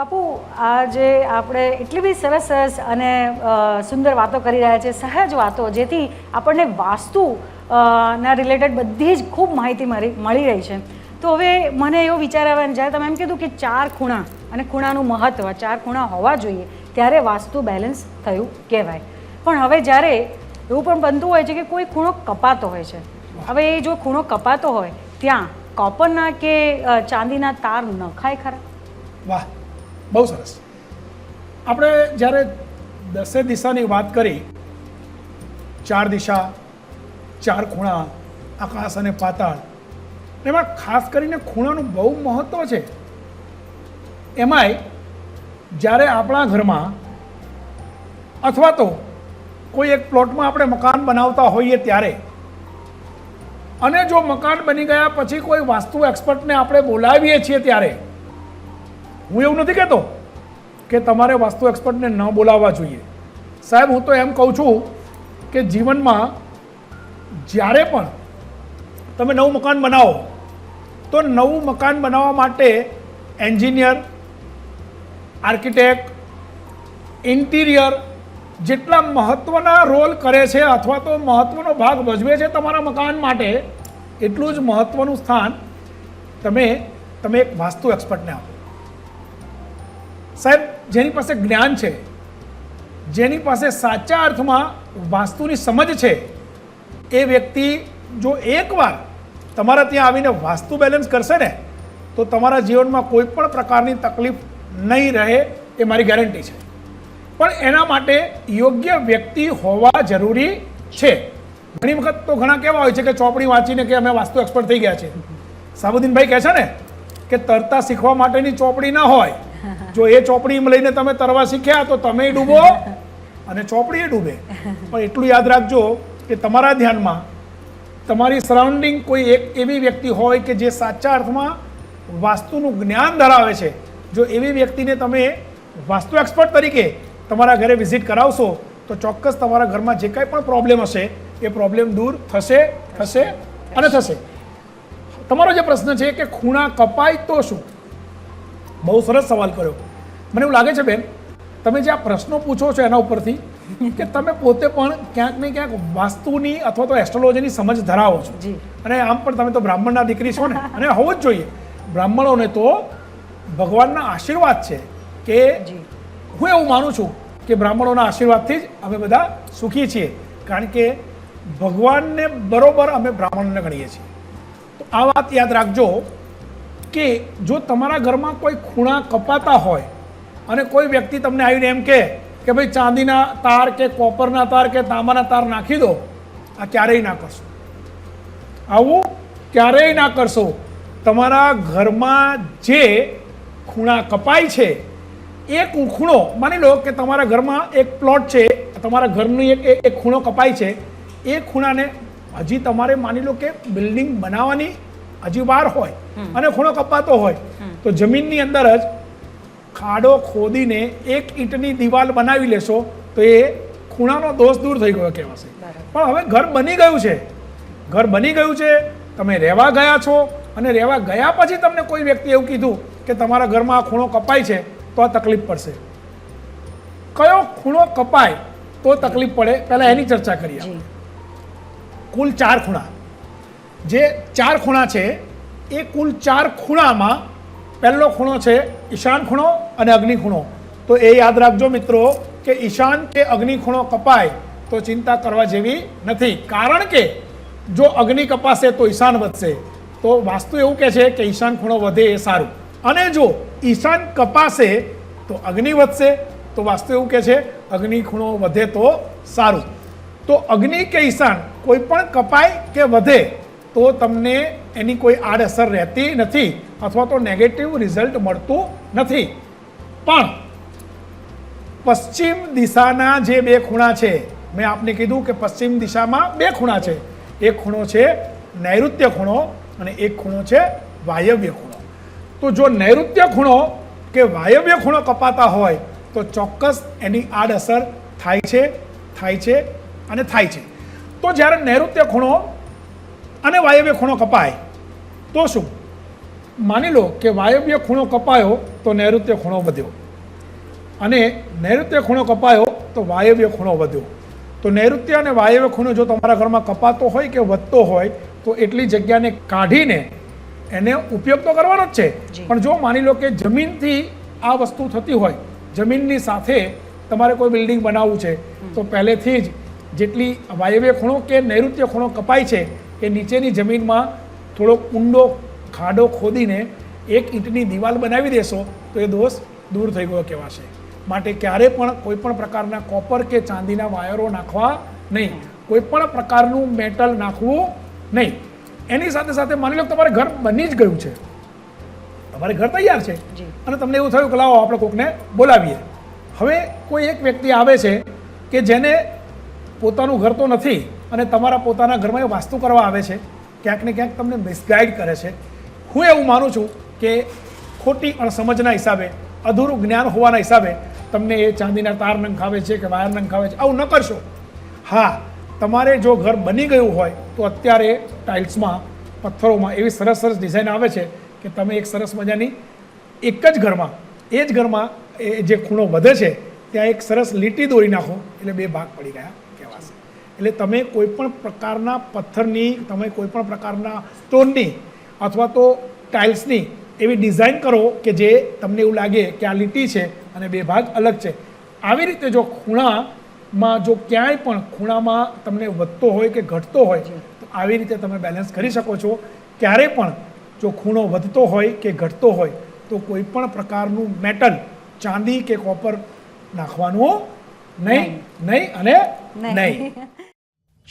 બાપુ આજે આપણે એટલી બધી સરસ સરસ અને સુંદર વાતો કરી રહ્યા છે, સહજ વાતો, જેથી આપણને વાસ્તુ ના રિલેટેડ બધી જ ખૂબ માહિતી મળી મળી રહી છે. તો હવે મને એવો વિચાર આવે જ્યારે તમે એમ કીધું કે ચાર ખૂણા અને ખૂણાનું મહત્ત્વ ચાર ખૂણા હોવા જોઈએ, ત્યારે વાસ્તુ બેલેન્સ થયું કહેવાય. પણ હવે જ્યારે એવું પણ બનતું હોય છે કે કોઈ ખૂણો કપાતો હોય છે. હવે એ જો ખૂણો કપાતો હોય, ત્યાં કોપરના કે ચાંદીના તાર નખાય ખરા? વાહ. બહુ સરસ. આપણે જ્યારે દસે દિશાની વાત કરી, ચાર દિશા, ચાર ખૂણા, આકાશ અને પાતાળ, એમાં ખાસ કરીને ખૂણાનું બહુ મહત્ત્વ છે. એમાંય જ્યારે આપણા ઘરમાં અથવા તો કોઈ એક પ્લોટમાં આપણે મકાન બનાવતા હોઈએ ત્યારે, અને જો મકાન બની ગયા પછી કોઈ વાસ્તુ એક્સપર્ટને આપણે બોલાવીએ છીએ ત્યારે હું એવું નથી કહેતો કે તમારે વાસ્તુ એક્સપર્ટને ન બોલાવવા જોઈએ. સાહેબ, હું તો એમ કહું છું કે જીવનમાં જ્યારે પણ તમે નવું મકાન બનાવો, તો નવું મકાન બનાવવા માટે એન્જિનિયર, આર્કિટેક્ટ, ઇન્ટિરિયર જેટલા મહત્ત્વના રોલ કરે છે અથવા તો મહત્ત્વનો ભાગ ભજવે છે તમારા મકાન માટે, એટલું જ મહત્ત્વનું સ્થાન તમે તમે એક વાસ્તુ એક્સપર્ટને આપો. સાહેબ, જેની પાસે જ્ઞાન છે, જેની પાસે સાચા અર્થમાં વાસ્તુની સમજ છે, એ વ્યક્તિ જો એકવાર તમારા ત્યાં આવીને વાસ્તુ બેલેન્સ કરશે ને, તો તમારા જીવનમાં કોઈ પણ પ્રકારની તકલીફ નહીં રહે એ મારી ગેરંટી છે. પણ એના માટે યોગ્ય વ્યક્તિ હોવા જરૂરી છે. ઘણી વખત તો ઘણા કેવા હોય છે કે ચોપડી વાંચીને કે અમે વાસ્તુ એક્સપર્ટ થઈ ગયા છે સાબુદ્દીનભાઈ કહે છે ને કે તરતા શીખવા માટેની ચોપડી ના હોય જો એ ચોપડી લઈને તમે તરવા શીખ્યા, તો તમે ડૂબો. અને ચોપડી ડૂબે. પણ એટલું યાદ રાખજો કે તમારા ધ્યાનમાં તમારી સરાઉન્ડિંગ કોઈ એક એવી વ્યક્તિ હોય કે જે સાચા અર્થમાં વાસ્તુનું જ્ઞાન ધરાવે છે. જો એવી વ્યક્તિને તમે વાસ્તુ એક્સપર્ટ તરીકે તમારા ઘરે વિઝિટ કરાવશો, તો ચોક્કસ તમારા ઘરમાં જે કાંઈ પણ પ્રોબ્લેમ હશે, એ પ્રોબ્લેમ દૂર થશે થશે અને થશે. તમારો જે પ્રશ્ન છે કે ખૂણા કપાય તો શું? બહુ સરસ સવાલ કર્યો. મને એવું લાગે છે બેન તમે જે આ પ્રશ્નો પૂછો છો એના ઉપરથી કે તમે પોતે પણ ક્યાંક ને ક્યાંક વાસ્તુની અથવા તો એસ્ટ્રોલોજીની સમજ ધરાવો છો. અને આમ પણ તમે તો બ્રાહ્મણના દીકરી છો ને અને હોવું જ જોઈએ. બ્રાહ્મણોને તો ભગવાનના આશીર્વાદ છે કે હું એવું માનું છું કે બ્રાહ્મણોના આશીર્વાદથી જ અમે બધા સુખી છીએ. કારણ કે ભગવાનને બરોબર અમે બ્રાહ્મણને ગણીએ છીએ. તો આ વાત યાદ રાખજો કે જો તમારા ઘરમાં કોઈ ખૂણા કપાતા હોય અને કોઈ વ્યક્તિ તમને આવીને એમ કહે કે ભાઈ ચાંદીના તાર કે કોપરના તાર કે તાંબાના તાર નાખી દો આ ક્યારેય ના કરશો. આવું ક્યારેય ના કરશો. તમારા ઘરમાં જે ખૂણા કપાય છે એ ખૂણો માની લો કે તમારા ઘરમાં એક પ્લોટ છે તમારા ઘરની એક એક- એક ખૂણો કપાય છે એ ખૂણાને હજી તમારે માની લો કે બિલ્ડિંગ બનાવવાની હજી વાર હોય અને ખૂણો કપાતો હોય તો જમીનની અંદર જ ખાડો ખોદીને એક ઈંટની દિવાલ બનાવી લેશો તો એ ખૂણાનો દોષ દૂર થઈ ગયો કહેવાશે. પણ હવે ઘર બની ગયું છે. ઘર બની ગયું છે. તમે રહેવા ગયા છો અને રહેવા ગયા પછી તમને કોઈ વ્યક્તિ એવું કીધું કે તમારા ઘરમાં આ ખૂણો કપાય છે તો આ તકલીફ પડશે. કયો ખૂણો કપાય તો તકલીફ પડે પહેલાં એની ચર્ચા કરીએ કુલ ચાર ખૂણા. જે ચાર ખૂણા છે એ કુલ ચાર ખૂણામાં પહેલો ખૂણો છે ઈશાન ખૂણો અને અગ્નિ ખૂણો. તો એ યાદ રાખજો મિત્રો કે ઈશાન કે અગ્નિ ખૂણો કપાય તો ચિંતા કરવા જેવી નથી. કારણ કે જો અગ્નિ કપાશે તો ઈશાન વધશે. તો વાસ્તુ એવું કહે છે કે ઈશાન ખૂણો વધે એ સારું. અને જો ઈશાન કપાશે તો અગ્નિ વધશે. તો વાસ્તુ એવું કહે છે અગ્નિ ખૂણો વધે તો સારું. તો અગ્નિ કે ઈશાન કોઈ પણ કપાય કે વધે તો તમને એની કોઈ આડઅસર રહેતી નથી અથવા તો નેગેટિવ રિઝલ્ટ મળતું નથી. પણ પશ્ચિમ દિશાના જે બે ખૂણા છે, મેં આપને કીધું કે પશ્ચિમ દિશામાં બે ખૂણા છે. એક ખૂણો છે નૈઋત્ય ખૂણો અને એક ખૂણો છે વાયવ્ય ખૂણો. તો જો નૈઋત્ય ખૂણો કે વાયવ્ય ખૂણો કપાતા હોય, તો ચોક્કસ એની આડઅસર થાય છે થાય છે અને થાય છે. તો જ્યારે નૈઋત્ય ખૂણો અને વાયવ્ય ખૂણો કપાય. તો શું? માની લો કે વાયવ્ય ખૂણો કપાયો તો નૈઋત્ય ખૂણો વધ્યો. અને નૈઋત્ય ખૂણો કપાયો તો વાયવ્ય ખૂણો વધ્યો. તો નૈઋત્ય અને વાયવ્ય ખૂણો જો તમારા ઘરમાં કપાતો હોય કે વધતો હોય તો એટલી જગ્યાને કાઢીને એને ઉપયોગ તો કરવાનો જ છે. પણ જો માની લો કે જમીનથી આ વસ્તુ થતી હોય જમીનની સાથે તમારે કોઈ બિલ્ડિંગ બનાવવું છે તો પહેલેથી જ જેટલી વાયવ્ય ખૂણો કે નૈઋત્ય ખૂણો કપાય છે એ નીચેની જમીનમાં થોડોક ઊંડો ખાડો ખોદીને એક ઈંટની દિવાલ બનાવી દેશો તો એ દોષ દૂર થઈ ગયો કહેવાશે. માટે ક્યારે પણ કોઈ પણ પ્રકારના કોપર કે ચાંદીના વાયરો નાખવા નહીં. કોઈ પણ પ્રકારનું મેટલ નાખવું નહીં. એની સાથે સાથે માની લો કે તમારે ઘર બની જ ગયું છે. તમારે ઘર તૈયાર છે. અને તમને એવું થયું કે લાવો આપણે કોકને બોલાવીએ. હવે કોઈ એક વ્યક્તિ આવે છે કે જેને પોતાનું ઘર તો નથી અને તમારા પોતાના ઘરમાં એ વાસ્તુ કરવા આવે છે, ક્યાંક ને ક્યાંક તમને મિસગાઈડ કરે છે. હું એવું માનું છું કે ખોટી અણસમજના હિસાબે, અધૂરું જ્ઞાન હોવાના હિસાબે તમને એ ચાંદીના તાર નંખાવે છે કે વાયર નંખાવે છે, આવું ન કરશો. હા, તમારે જો ઘર બની ગયું હોય, તો અત્યારે ટાઇલ્સમાં, પથ્થરોમાં એવી સરસ સરસ ડિઝાઇન આવે છે કે તમે એક સરસ મજાની એક જ ઘરમાં, એ જ ઘરમાં એ જે ખૂણો વધે છે, ત્યાં એક સરસ લીટી દોરી નાખો, એટલે બે ભાગ પડી ગયા એટલે તમે કોઈપણ પ્રકારના પથ્થરની તમે કોઈ પણ પ્રકારના સ્ટોનની અથવા તો ટાઇલ્સની એવી ડિઝાઇન કરો કે જે તમને એવું લાગે કે આ લીટી છે અને બે ભાગ અલગ છે. આવી રીતે જો ખૂણામાં જો ક્યાંય પણ ખૂણામાં તમને વધતો હોય કે ઘટતો હોય તો આવી રીતે તમે બેલેન્સ કરી શકો છો. ક્યારે પણ જો ખૂણો વધતો હોય કે ઘટતો હોય તો કોઈ પણ પ્રકારનું મેટલ ચાંદી કે કોપર નાખવાનું નહીં નહીં. અને નહીં.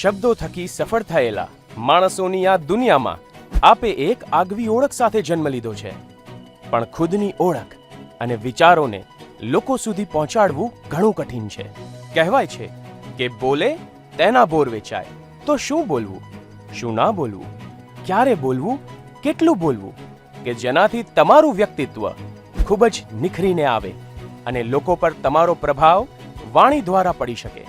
શબ્દો થકી સફળ થયેલા માણસોની આ દુનિયામાં આપે એક આગવી ઓળખ સાથે જન્મ લીધો છે. પણ ખુદની ઓળખ અને વિચારોને લોકો સુધી પહોંચાડવું ઘણું કઠિન છે. કહેવાય છે કે બોલે તેના બોર વેચાય. તો શું બોલવું? શું ના બોલવું? ક્યારે બોલવું? કેટલું બોલવું? કે જેનાથી તમારું વ્યક્તિત્વ ખૂબ જ નિખરીને આવે અને લોકો પર તમારો પ્રભાવ વાણી દ્વારા પડી શકે.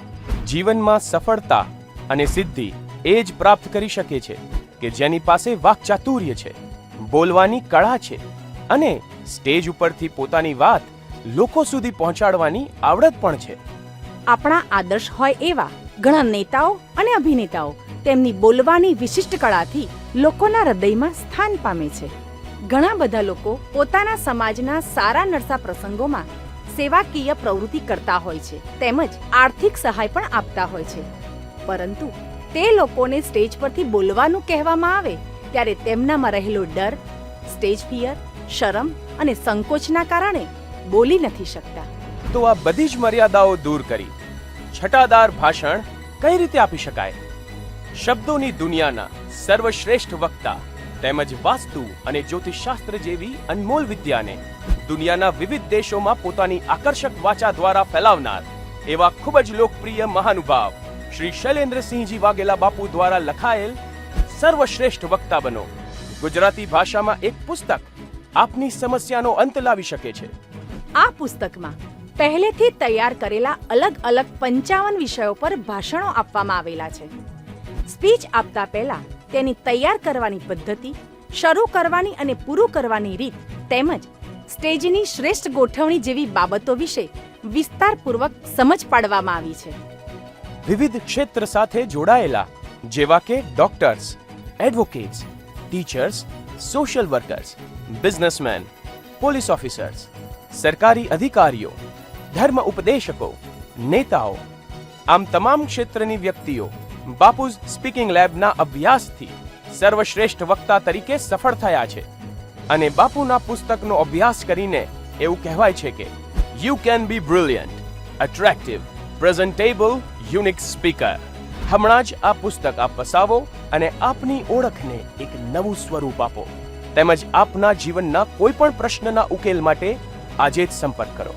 જીવનમાં સફળતા અને સિદ્ધિ એ જ પ્રાપ્ત કરી શકે છે કે જેની પાસે વાકચાતુર્ય છે, બોલવાની કળા છે અને સ્ટેજ ઉપરથી પોતાની વાત લોકો સુધી પહોંચાડવાની આવડત પણ છે. આપણા આદર્શ હોય એવા ઘણા નેતાઓ અને અભિનેતાઓ તેમની બોલવાની વિશિષ્ટ કળાથી લોકોના હૃદયમાં સ્થાન પામે છે. ઘણા બધા લોકો પોતાના સમાજના સારા નરસા પ્રસંગોમાં સેવાકીય પ્રવૃત્તિ કરતા હોય છે, તેમજ આર્થિક સહાય પણ આપતા હોય છે. પરંતુ તે લોકોને સ્ટેજ પરથી બોલવાનું કહેવામાં આવે ત્યારે તેમનામાં રહેલો ડર, સ્ટેજ ફિયર, શરમ અને સંકોચના કારણે બોલી નથી શકતા. તો આ બધી જ મર્યાદાઓ દૂર કરી છટાદાર ભાષણ કઈ રીતે આપી શકાય? શબ્દોની દુનિયાના સર્વશ્રેષ્ઠ વક્તા તેમજ વાસ્તુ અને જ્યોતિષશાસ્ત્ર જેવી અનમોલ વિદ્યાને દુનિયાના વિવિધ દેશોમાં પોતાની આકર્ષક વાચા દ્વારા ફેલાવનાર એવા ખૂબ જ લોકપ્રિય મહાનુભાવ શ્રી શૈલેન્દ્રસિંહજી વાઘેલા બાપુ દ્વારા લખાયેલ સર્વશ્રેષ્ઠ વક્તા બનો. ગુજરાતી ભાષામાં એક પુસ્તક આપની સમસ્યાનો અંત લાવી શકે છે. આ પુસ્તકમાં પહેલેથી તૈયાર કરેલા અલગ અલગ પંચાવન વિષયો પર ભાષણો આપવામાં આવેલા છે. સ્પીચ આપતા પહેલા તેની તૈયાર કરવાની પદ્ધતિ, શરૂ કરવાની અને પૂરું કરવાની રીત તેમજ સ્ટેજની શ્રેષ્ઠ ગોઠવણી જેવી બાબતો વિશે વિસ્તારપૂર્વક સમજ પાડવામાં આવી છે. વિવિધ ક્ષેત્ર સાથે જોડાયેલા, જેવા કે doctors advocates teachers social workers businessmen police officers સરકારી અધિકારીઓ, ધર્મ ઉપદેશકો, નેતાઓ, આમ તમામ ક્ષેત્રની વ્યક્તિઓ બાપુઝ સ્પીકિંગ લેબના અભ્યાસથી સર્વશ્રેષ્ઠ વક્તા તરીકે સફળ થયા છે. અને બાપુના પુસ્તકનો અભ્યાસ કરીને એવું કહેવાય છે કે you can be brilliant attractive presentable unique speaker હમણાં જ આ પુસ્તક આપ વસાવો અને આપની ઓળખને એક નવું સ્વરૂપ આપો. તેમજ આપના જીવનના કોઈ પણ પ્રશ્નના ઉકેલ માટે આજે જ સંપર્ક કરો.